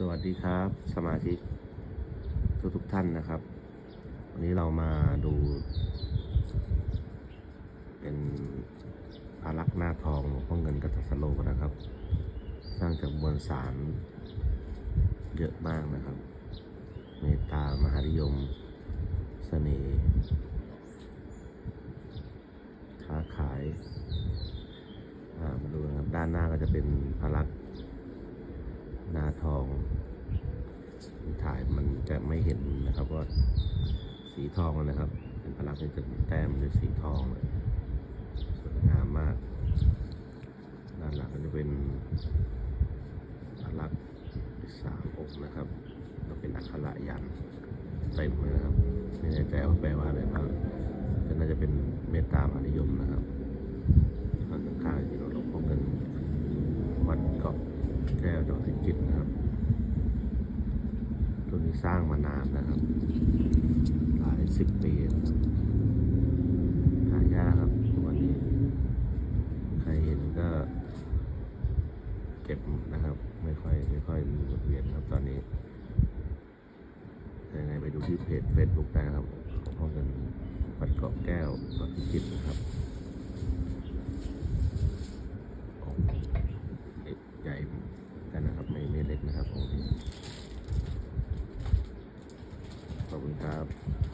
สวัสดีครับ สมาชิกทุกทุกท่านนะครับ วันนี้เรามาดู เป็นอารักษ์หน้าทองหลวงพ่อเงินกัตสโลนะครับ สร้างจากมวลสารเยอะมากนะครับ เมตตามหานิยมเสน่ห์ค้าขาย อ่า มาดูนะครับ ด้านหน้าก็จะเป็นอารักษ์หน้าทอง ถ่ายมันจะไม่เห็นนะครับว่าสีทองนะครับ เป็นพลักษณ์จะแต้มด้วยสีทองเลยสวยงามมาก ด้านหลังก็จะเป็นพลักษณ์สามองค์นะครับแล้วเป็นอักขระยันเต็มเลยนะครับไม่แน่ใจว่าแปลว่าอะไรบ้างแต่น่าจะเป็นเมตตามหานิยมนะครับข้างข้างๆที่เราลงพ่อเงินวัดเกาะแก้วจังหวัดพิจิตรนะครับ สร้างมานานนะครับ หลายสิบปีนะครับหายากครับทุกวันนี้ ใครเห็นก็เก็บนะครับ ไม่ค่อยไม่ค่อยมีบทเรียนครับตอนนี้ยังไงไปดูที่เพจ Facebook ได้ครับของพ่อเงินวัดเกาะแก้ววัดพิจิตรนะครับ what we have.